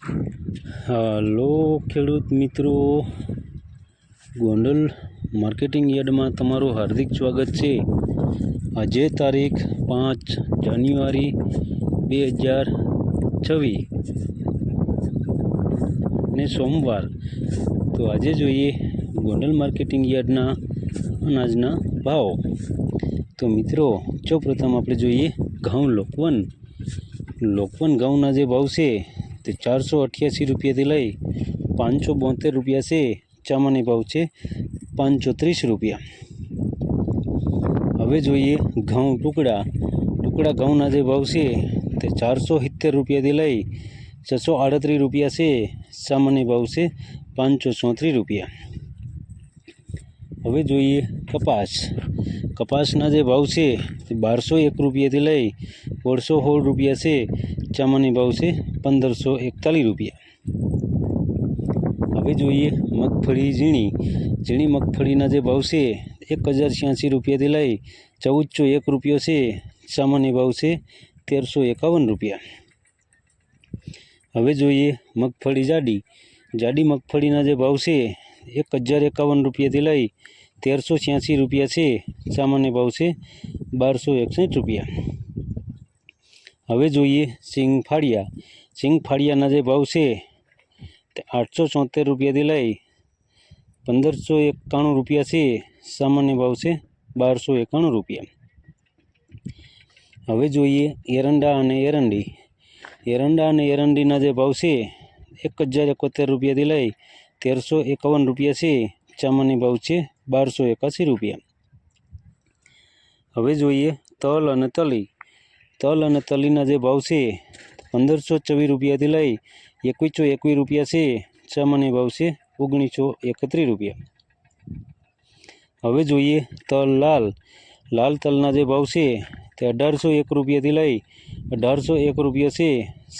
હાલો ખેડૂત મિત્રો. ગોંડલ માર્કેટિંગ યાર્ડમાં તમારું હાર્દિક સ્વાગત છે. આજે તારીખ પાંચ જાન્યુઆરી બે હજાર છવ્વીસ ને સોમવાર. તો આજે જોઈએ ગોંડલ માર્કેટિંગ યાર્ડના અનાજના ભાવ. તો મિત્રો, સૌપ્રથમ આપણે જોઈએ ઘઉં લોકવન. લોકવન ઘઉંના જે ભાવ છે તે ચારસો અઠ્યાસી રૂપિયાથી લઈ પાંચસો બોતેર રૂપિયા છે. ચામાની ભાવ છે પાંચસો ત્રીસ રૂપિયા. હવે જોઈએ ઘઉં ટુકડા. ટુકડા ઘઉંના જે ભાવ છે તે ચારસો સિત્તેર રૂપિયાથી લઈ છસો આડત્રીસ રૂપિયા છે. સામાન્ય ભાવ છે પાંચસો ચોત્રીસ રૂપિયા. હવે જોઈએ કપાસ. કપાસના જે ભાવ છે, તે બારસો એક રૂપિયાથી લઈ સોળસો સોળ રૂપિયા છે. ચામાની ભાવ છે પંદરસો એકતાલીસ રૂપિયા. હવે જોઈએ મગફળી ઝીણી. ઝીણી મગફળીના જે ભાવ છે એક હજાર છ્યાસી રૂપિયાથી લઈ ચૌદસો એક રૂપિયો છે. સામાન્ય ભાવ છે તેરસો એકાવન રૂપિયા. હવે જોઈએ મગફળી જાડી. જાડી મગફળીના જે ભાવ છે એક હજાર એકાવન રૂપિયાથી લઈ તેરસો છ્યાસી રૂપિયા છે, સામાન્ય ભાવ છે, બારસો એકસઠ રૂપિયા. હવે જોઈએ સિંગ ફાળિયા સિંગ ફાળિયાના જે ભાવ છે, તે આઠસો ચોતેર રૂપિયાથી લઈ પંદરસો એકાણું રૂપિયા છે, સામાન્ય ભાવ છે, બારસો એકાણું રૂપિયા. હવે જોઈએ એરંડા અને એરંડી. એરંડા અને એરંડીના જે ભાવ છે, એક હજાર એકોતેર રૂપિયાથી લઈ તેરસો એકાવન રૂપિયા છે, સામાન્ય ભાવ છે બારસો એકાસી રૂપિયા. હવે જોઈએ તલ અને તલી. તલ અને તલીના જે ભાવ છે, પંદરસો ચોવીસ રૂપિયાથી લઈ એકવીસો એકવીસ રૂપિયા છે, સામાન્ય ભાવ છે ઓગણીસો એકત્રીસ રૂપિયા. હવે જોઈએ તલ લાલ. લાલ તલના જે ભાવ છે, તે અઢારસો એક રૂપિયાથી લઈ અઢારસો એક રૂપિયા છે,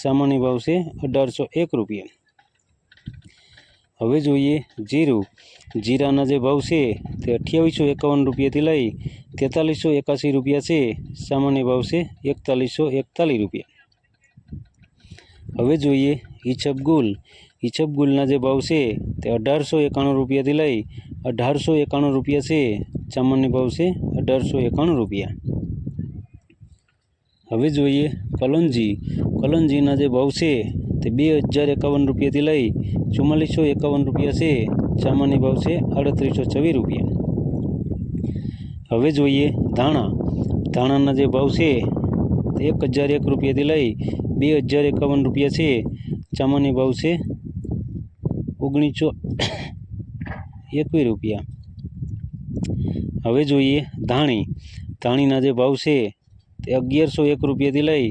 સામાન્ય ભાવ છે અઢારસો એક રૂપિયા. હવે જોઈએ જીરું. જીરાના જે ભાવ છે તે અઠ્યાવીસો એકાવન રૂપિયાથી લઈ તેતાલીસો એકાસી રૂપિયા છે. સામાન્ય ભાવ છે એકતાલીસો એકતાલીસ રૂપિયા. હવે જોઈએ ઈછબગુલ ઈછબગુલના જે ભાવ છે તે અઢારસો એકાણું રૂપિયાથી લઈ અઢારસો એકાણું રૂપિયા છે. સામાન્ય ભાવ છે અઢારસો એકાણું રૂપિયા. હવે જોઈએ કલંજી. કલંજીના જે ભાવ છે તે બે હજાર એકાવન રૂપિયાથી લઈ ચુમ્માલીસો એકાવન રૂપિયા છે. સામાન્ય ભાવ છે આડત્રીસો છવ્વીસ રૂપિયા. હવે જોઈએ ધાણા. ધાણાના જે ભાવ છે એક હજાર એક રૂપિયાથી લઈ બે હજાર એકાવન રૂપિયા છે. સામાન્ય ભાવ છે ઓગણીસો એકવીસ રૂપિયા. હવે જોઈએ ધાણી. ધાણીના જે ભાવ છે તે અગિયારસો એક રૂપિયાથી લઈ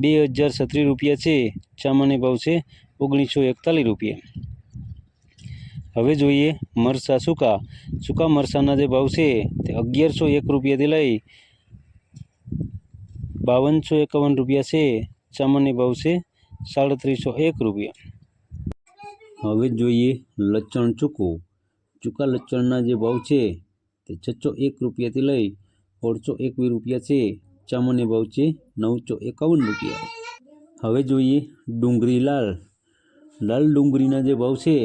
બે હજાર છત્રીસ રૂપિયા છે. સામાન્ય ભાવ છે ઓગણીસો એકતાલીસ રૂપિયા. હવે જોઈએ મરસા સૂકા. સૂકા મરસાના જે ભાવ છે તે અગિયારસો એક રૂપિયાથી લઈ બાવનસો એકાવન રૂપિયા છે. સામાન્ય ભાવ છે સાડત્રીસો એક રૂપિયા. હવે જોઈએ લચણ ચૂકવું. ચૂકા લચણના જે ભાવ છે તે છસો એક રૂપિયાથી લઈ સોળસો એકવીસ રૂપિયા છે. સામાન્ય ભાવ છે નવસો એકાવન રૂપિયા. હવે જોઈએ ડુંગળી લાલ. લાલ ડુંગળીના જે ભાવ છે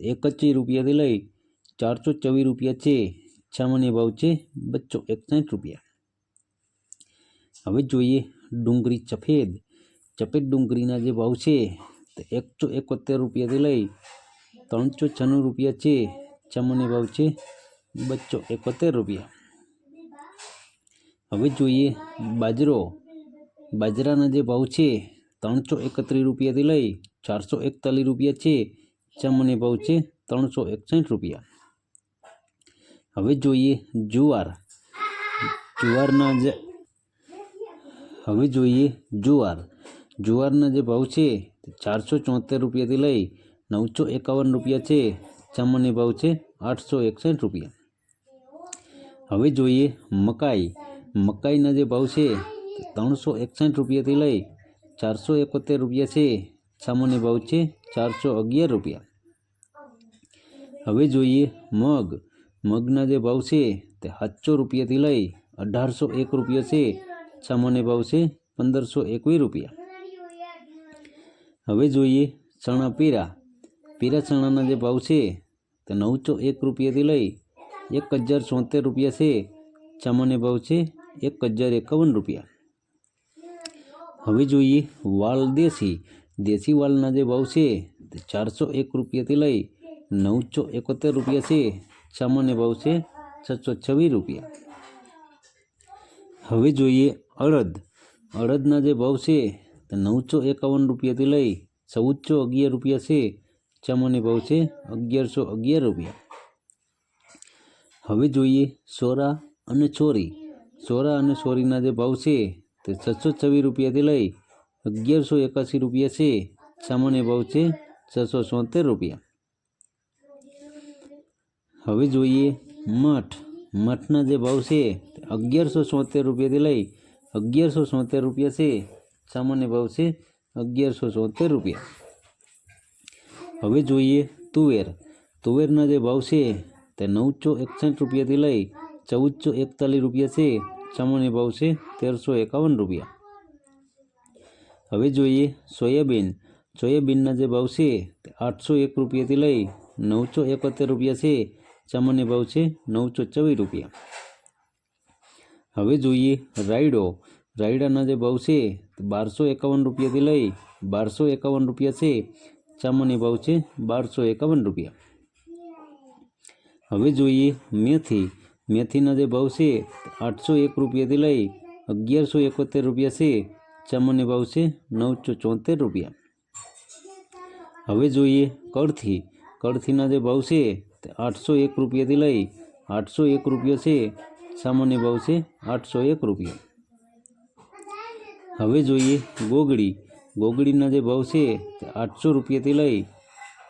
એકત્રીસ રૂપિયાથી લઈ ચારસો ચોવીસ રૂપિયા છે. સામાન્ય ભાવ છે બસો એકસાઠ રૂપિયા. હવે જોઈએ ડુંગળી સફેદ સફેદ ડુંગળીના જે ભાવ છે, તે એકસો એકોતેર રૂપિયાથી લઈ ત્રણસો છન્નું રૂપિયા છે. સામાન્ય ભાવ છે બસો એકોતેર રૂપિયા. હવે જોઈએ બાજરો. બાજરાના જે ભાવ છે ત્રણસો એકત્રીસ રૂપિયાથી લઈ ચારસો એકતાલીસ રૂપિયા છે. સામાન્ય ભાવ છે ત્રણસો એકસઠ રૂપિયા. હવે જોઈએ જુવાર. જુવારના જે હવે જોઈએ જુવાર. જુવારના જે ભાવ છે ચારસો ચોતેર રૂપિયાથી લઈ નવસો એકાવન રૂપિયા છે. સામાન્ય ભાવ છે આઠસો એકસઠ રૂપિયા. હવે જોઈએ મકાઈ. મકાઈના જે ભાવ છે ત્રણસો એકસઠ રૂપિયાથી લઈ ચારસો એકોતેર રૂપિયા છે. છામોની ભાવ છે ચારસો અગિયાર રૂપિયા. હવે જોઈએ મગ. મગના જે ભાવ છે તે સાતસો રૂપિયાથી લઈ અઢારસો એક રૂપિયા છે. છામોની ભાવ છે પંદરસો એકવીસ રૂપિયા. હવે જોઈએ ચણા પીરા. પીરા ચણાના જે ભાવ છે તે નવસો એક રૂપિયાથી લઈ એક હજાર છોતેર રૂપિયા છે. સામાન્ય ભાવ છે એક હજાર એકાવન રૂપિયા. હવે જોઈએ વાલ દેશી. દેશી વાલના જે ભાવ છે તે ચારસો એક રૂપિયાથી લઈ નવસો એકોતેર રૂપિયા છે. સામાન્ય ભાવ છે છસો છવ્વીસ રૂપિયા. હવે જોઈએ અડદ. અડદના જે ભાવ છે તે નવસો એકાવન રૂપિયાથી લઈ ચૌદસો અગિયાર રૂપિયા છે. સામાન્ય ભાવ છે અગિયારસો અગિયાર રૂપિયા. હવે જોઈએ સોરા અને ચોરી સોરા અને ચોરીના જે ભાવ છે તે છસો છવ્વીસ રૂપિયાથી લઈ અગિયારસો એકાસી રૂપિયા છે. સામાન્ય ભાવ છે છસો સોતેર રૂપિયા. હવે જોઈએ મઠ. મઠના જે ભાવ છે અગિયારસો સોતેર રૂપિયાથી લઈ અગિયારસો સોતેર રૂપિયા છે. સામાન્ય ભાવ છે અગિયારસો સોતેર રૂપિયા. હવે જોઈએ તુવેર. તુવેરના જે ભાવ છે તે નવસો એકસઠ રૂપિયાથી લઈ ચૌદસો એકતાલીસ રૂપિયા છે. સામાન્ય ભાવ છે તેરસો એકાવન રૂપિયા. હવે જોઈએ સોયાબીન. સોયાબીનના જે ભાવ છે તે આઠસો એક રૂપિયાથી લઈ નવસો એકોતેર રૂપિયા છે. સામાન્ય ભાવ છે નવસો ચોવીસ રૂપિયા. હવે જોઈએ રાયડો. રાયડાના જે ભાવ છે તે બારસો એકાવન રૂપિયાથી લઈ બારસો એકાવન રૂપિયા છે. સામાન્ય ભાવ છે બારસો એકાવન રૂપિયા. હવે જોઈએ મેથી. મેથીના જે ભાવ છે, આઠસો એક રૂપિયાથી લઈ અગિયારસો એકોતેર રૂપિયા છે. સામાન્ય ભાવ છે, નવસો ચોતેર રૂપિયા. હવે જોઈએ કળથી. કળથીના જે ભાવ છે, આઠસો એક રૂપિયાથી લઈ આઠસો એક રૂપિયા છે. સામાન્ય ભાવ છે, આઠસો એક રૂપિયા. હવે જોઈએ ગોગડી. ગોગડીના જે ભાવ છે, આઠસો રૂપિયાથી લઈ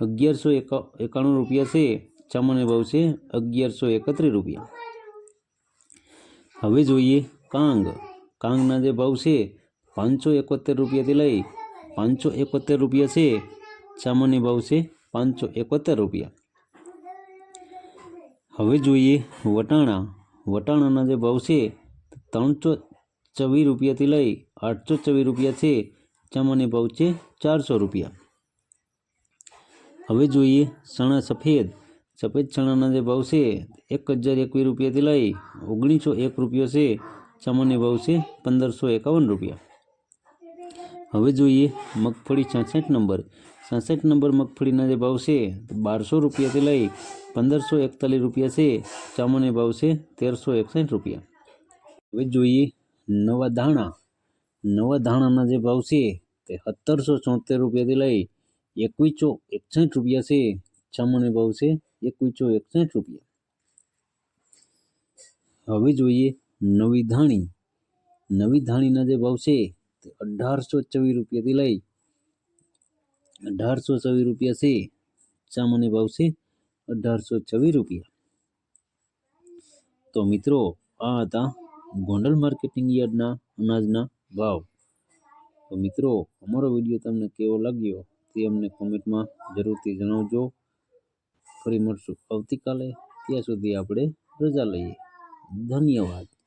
અગિયારસો એકા એકાણું રૂપિયા છે. સામાન્ય ભાવ છે, અગિયારસો એકત્રીસ રૂપિયા. હવે જોઈએ કાંગ. કાંગના જે ભાવ છે, પાંચસો એકોતેર રૂપિયાથી લઈ પાંચસો એકોતેર રૂપિયા છે. સામાન્ય ભાવ છે પાંચસો એકોતેર રૂપિયા. હવે જોઈએ વટાણા. વટાણાના જે ભાવ છે, ત્રણસો ચવી રૂપિયાથી લઈ આઠસો ચવી રૂપિયા છે. સામાન્ય ભાવ છે ચારસો રૂપિયા. હવે જોઈએ ચણા સફેદ. સફેદ ચણાના જે ભાવ છે એક હજાર એકવીસ રૂપિયાથી લઈ ઓગણીસો એક રૂપિયો છે સામાન્ય ભાવ છે પંદરસો એકાવન રૂપિયા હવે જોઈએ મગફળી છાસઠ નંબર છાસઠ નંબર મગફળીના જે ભાવ છે બારસો રૂપિયાથી લઈ પંદરસો એકતાલીસ રૂપિયા છે સામાન્ય ભાવ છે તેરસો એકસઠ રૂપિયા હવે જોઈએ નવા ધાણા નવા ધાણાના જે ભાવ છે તે સત્તરસો ચોતેર રૂપિયાથી લઈ એકવીસો એકસઠ રૂપિયા છે સામાન્ય ભાવ છે એકવીસો એકસઠ રૂપિયા. હવે જોઈએ નવી ધાણી. નવી ધાણીના જે ભાવ છે તે અઢારસો ચોવીસ રૂપિયાથી લઈ અઢારસો ચોવીસ રૂપિયા છે. સામાન્ય ભાવ છે અઢારસો ચોવીસ રૂપિયા. તો મિત્રો, આ હતા ગોંડલ માર્કેટિંગ યાર્ડના અનાજના ભાવ. તો મિત્રો, અમારો વીડિયો તમને કેવો લાગ્યો તે અમને કોમેન્ટમાં જરૂરથી જણાવજો. ફરી મળશું. આવતીકાલે ત્યાં સુધી આપણે રજા લઈએ. ધન્યવાદ.